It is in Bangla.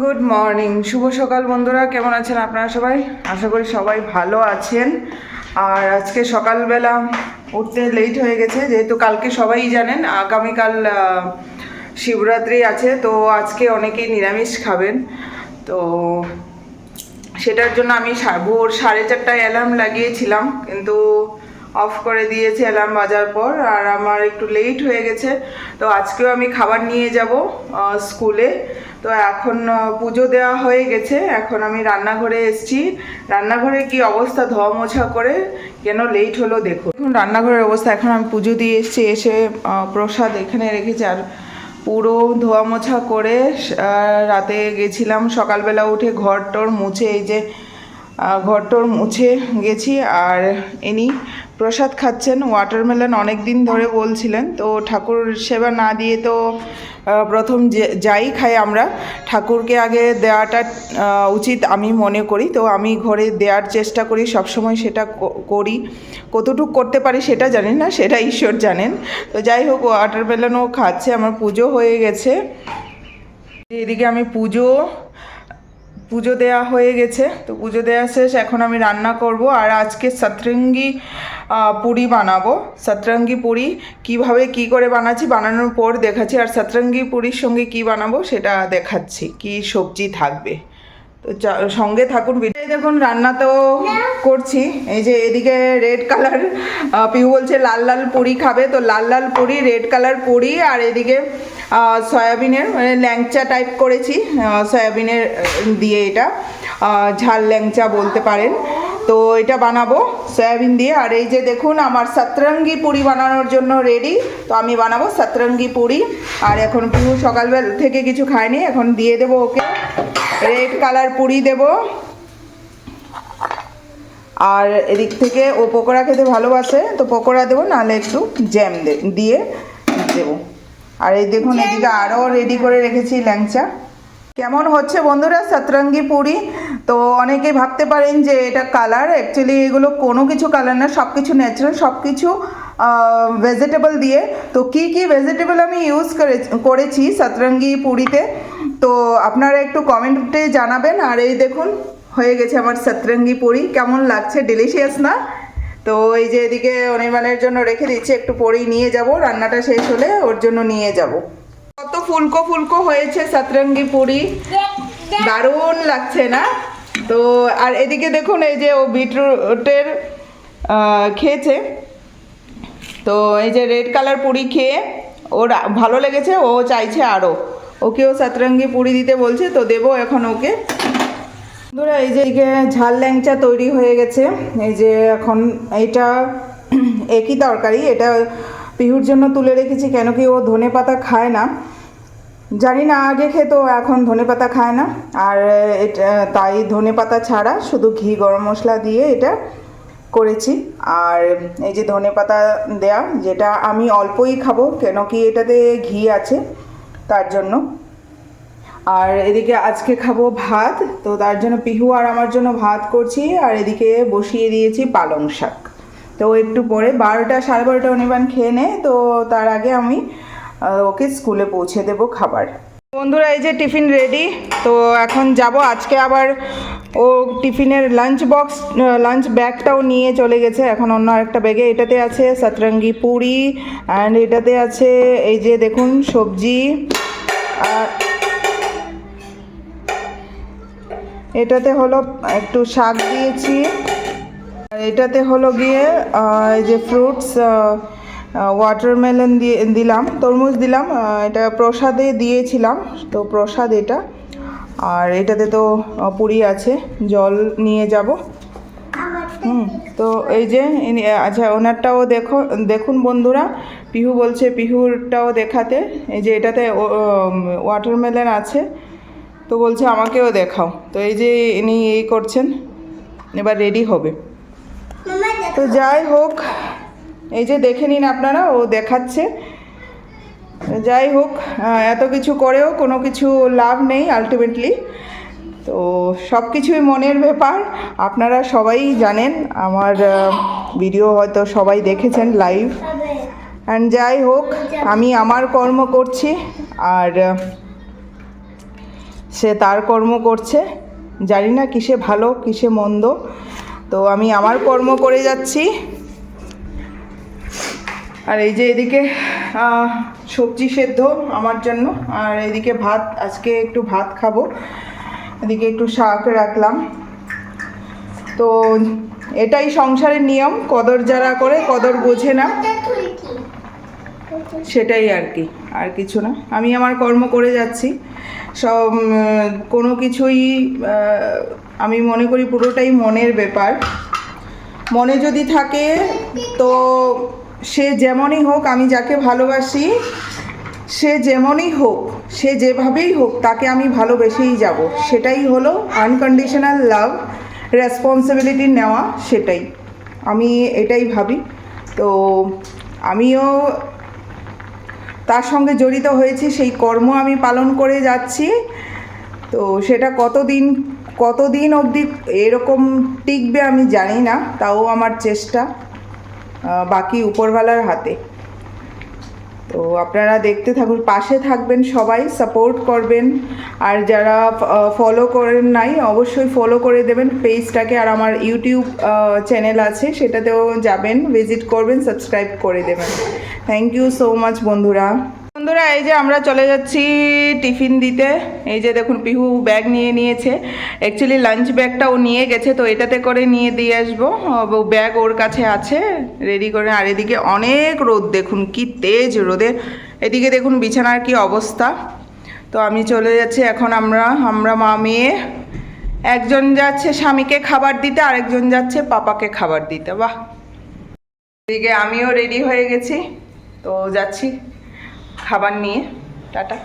গুড মর্নিং শুভ সকাল বন্ধুরা, কেমন আছেন আপনারা সবাই? আশা করি সবাই ভালো আছেন। আর আজকে সকালবেলা উঠতে লেট হয়ে গেছে, যেহেতু কালকে সবাই জানেন, আগামীকাল শিবরাত্রি আছে, তো আজকে অনেকেই নিরামিষ খাবেন। তো সেটার জন্য আমি ভোর সাড়ে চারটায় অ্যালার্ম লাগিয়েছিলাম, কিন্তু অফ করে দিয়েছি অ্যালার্ম বাজার পর, আর আমার একটু লেট হয়ে গেছে। তো আজকেও আমি খাবার নিয়ে যাব স্কুলে তো এখন পুজো দেওয়া হয়ে গেছে। এখন আমি রান্নাঘরে এসেছি। রান্নাঘরে কি অবস্থা? ধোয়া মোছা করে কেন লেট হলো দেখুন এখন রান্নাঘরের অবস্থা। এখন আমি পুজো দিয়ে এসেছি, এসে প্রসাদ এখানে রেখেছি। আর পুরো ধোয়া মোছা করে রাতে গেছিলাম। সকালবেলা উঠে ঘর টর মুছে, এই যে ঘর টর মুছে গেছি। আর ইনি প্রসাদ খাচ্ছেন। ওয়াটারমেলন অনেক দিন ধরে বলছিলেন। তো ঠাকুর সেবা না দিয়ে তো প্রথম যাই খাই আমরা। ঠাকুরকে আগে দেওয়াটা উচিত আমি মনে করি। তো আমি ঘরে দেওয়ার চেষ্টা করি, সবসময় সেটা করি। কতটুকু করতে পারি সেটা জানি না, সেটা ঈশ্বর জানেন। তো যাই হোক ওয়াটারমেলনও খাচ্ছে, আমার পুজো হয়ে গেছে। এদিকে আমি পুজো পুজো দেয়া হয়ে গেছে। তো পুজো দেওয়া শেষ, এখন আমি রান্না করব আর আজকে সতরঙ্গি পুরি বানাবো। সতরঙ্গি পুরি কীভাবে কি করে বানাচ্ছি বানানোর পর দেখাচ্ছি আর সতরঙ্গি পুরির সঙ্গে কি বানাবো সেটা দেখাচ্ছি, কি সবজি থাকবে। তো সঙ্গে থাকুন ভিডিও। দেখুন, রান্না তো করছি। এই যে এদিকে রেড কালার পিউ বলছে লাল লাল পুরি খাবে। তো লাল লাল পুরি, রেড কালার পুরি আর এদিকে সয়াবিনের মানে ল্যাংচা টাইপ করেছি। সয়াবিনের দিয়ে এটা। ঝাল ল্যাংচা বলতে পারেন। তো এটা বানাবো সয়াবিন দিয়ে। আর এই যে দেখুন, আমার সাতরঙ্গি পুরি বানানোর জন্য রেডি তো আমি বানাবো সাতরঙ্গি পুরি। আর এখন পিউ সকালবেলা থেকে কিছু খায়নি এখন দিয়ে দেবো ওকে। রেড কালার পুরি দেব। আর এদিক থেকে ও পকোড়া খেতে ভালোবাসে, তো পকোড়া দেবো, নাহলে একটু জ্যাম দিয়ে দেবো। আর এই দেখুন এদিকে আরও রেডি করে রেখেছি ল্যাংচা। কেমন হচ্ছে বন্ধুরা সতরঙ্গি পুরি? তো অনেকে ভাবতে পারেন যে এটা কালার অ্যাকচুয়ালি এগুলো কোনো কিছু কালার না সব কিছু ন্যাচারাল সব কিছু ভেজিটেবল দিয়ে। তো কি কি ভেজিটেবল আমি ইউজ করে করেছি সতরঙ্গি পুরিতে? তো আপনারা একটু কমেন্টে জানাবেন। আর এই দেখুন হয়ে গেছে আমার সতরঙ্গি পুরি। কেমন লাগছে? ডেলিশিয়াস না? তো এই যে এদিকে অনির্বাণের জন্য রেখে দিচ্ছি, একটু পরেই নিয়ে যাব, রান্নাটা শেষ হলে ওর জন্য নিয়ে যাব। কত ফুলকো ফুলকো হয়েছে সাতরঙ্গি পুরি। দারুণ লাগছে না? তো আর এদিকে দেখুন, এই যে ও বিটরুটের খেয়েছে। তো এই যে রেড কালার পুরি খেয়ে ওর ভালো লেগেছে, ও চাইছে আরও। ওকেও সাতরঙ্গি পুরি দিতে বলছে, তো দেবো এখন ওকে। বন্ধুরা, এই যে এদিকে ঝাল ল্যাংচা তৈরি হয়ে গেছে। এই যে এখন এটা একই তরকারি, এটা পিহুর জন্য তুলে রেখেছি কেন কি ও ধনে পাতা খায় না। জানি না, আগে খেতো, এখন ধনে পাতা খায় না। আর এটা, তাই ধনে পাতা ছাড়া শুধু ঘি, গরম মশলা দিয়ে এটা করেছি। আর এই যে ধনে পাতা দেয়া, যেটা আমি অল্পই খাব, কেন কি এটাতে ঘি আছে, তার জন্য। আর এদিকে আজকে খাব ভাত, তো তার জন্য পিহু আর আমার জন্য ভাত করছি, আর এদিকে বসিয়ে দিয়েছি পালং শাক। তো একটু পরে বারোটা, সাড়ে বারোটা অনিবান খেয়ে নে, তো তার আগে আমি ওকে স্কুলে পৌঁছে দেবো খাবার। বন্ধুরা, এই যে টিফিন রেডি, তো এখন যাব। আজকে আবার ও টিফিনের লাঞ্চ বক্স লাঞ্চ ব্যাগটাও নিয়ে চলে গেছে। এখন অন্য আরেকটা ব্যাগে এটাতে আছে সতরঙ্গি পুরি অ্যান্ড এটাতে আছে এই যে দেখুন সবজি, আর এটাতে হলো একটু শাক দিয়েছি। এটাতে হলো গিয়ে এই যে ফ্রুটস ওয়াটারমেলন দিয়ে, দিলাম, তরমুজ দিলাম এটা প্রসাদে দিয়েছিলাম, তো প্রসাদ এটা। আর এটাতে তো পুরি আছে, জল নিয়ে যাব। হুম, তো এই যে আচ্ছা ওনারটাও দেখো, দেখুন বন্ধুরা, পিহু বলছে পিহুরটাও দেখাতে। এই যে এটাতে ওয়াটারমেলন আছে। তো বলছে, আমাকেও দেখাও। তো এই যে ইনি এই করছেন, এবার রেডি হবে। তো যাই হোক, এই যে দেখে নিন আপনারা, ও দেখাচ্ছে। যাই হোক এত কিছু করেও কোনো কিছু লাভ নেই আলটিমেটলি তো সব কিছুই মনের ব্যাপার, আপনারা সবাই জানেন, আমার ভিডিও হয়তো সবাই দেখেছেন লাইভ অ্যান্ড যাই হোক, আমি আমার কর্ম করছি, আর সে তার কর্ম করছে। জানি না কিসে ভালো, কিসে মন্দ। তো আমি আমার কর্ম করে যাচ্ছি। আর এই যে এদিকে সবজি সেদ্ধ আমার জন্য। আর এদিকে ভাত, আজকে একটু ভাত খাব। এদিকে একটু শাক রাখলাম। তো এটাই সংসারের নিয়ম। কদর যারা করে, কদর বোঝে না। সেটাই আর কি, আর কিছু না। আমি আমার কর্ম করে যাচ্ছি। সব কোনো কিছুই আমি মনে করি পুরোটাই মনের ব্যাপার। মনে যদি থাকে, তো সে যেমনই হোক, আমি যাকে ভালোবাসি, সে যেমনই হোক, সে যেভাবেই হোক, তাকে আমি ভালোবেসেই যাব। সেটাই হলো আনকন্ডিশনাল লাভ রেসপন্সিবিলিটি নেওয়া, সেটাই। আমি এটাই ভাবি। তো আমিও তার সঙ্গে জড়িত হয়েছি, সেই কর্ম আমি পালন করে যাচ্ছি। তো সেটা কতদিন কতদিন অবধি এরকম টিকবে আমি জানি না, তাও আমার চেষ্টা বাকি উপরওয়ালার হাতে। তো আপনারা দেখতে থাকুন, পাশে থাকবেন সবাই সাপোর্ট করবেন। আর যারা ফলো করেন নাই, অবশ্যই ফলো করে দেবেন। পেজটাকে আর আমার ইউটিউব চ্যানেল আছে, সেটাতেও যাবেন ভিজিট করবেন সাবস্ক্রাইব করে দেবেন। থ্যাংক ইউ সো মাচ বন্ধুরা। বন্ধুরা, এই যে আমরা চলে যাচ্ছি টিফিন দিতে। এই যে দেখুন, পিহু ব্যাগ নিয়ে নিয়েছে। অ্যাকচুয়ালি লাঞ্চ ব্যাগটা ও নিয়ে গেছে, তো এটাতে করে নিয়ে দিয়ে আসব। ব্যাগ ওর কাছে আছে রেডি করে। আর এদিকে অনেক রোদ, দেখুন কি তেজ রোদে। এদিকে দেখুন, বিছানার কি অবস্থা। তো আমি চলে যাচ্ছি, এখন আমরা আমরা মা মেয়ে। একজন যাচ্ছে স্বামীকে খাবার দিতে, আরেকজন যাচ্ছে পাপাকে খাবার দিতে। বাহ! এদিকে আমিও রেডি হয়ে গেছি। তো যাচ্ছি। খাবার নিয়ে টাটা।